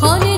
Hane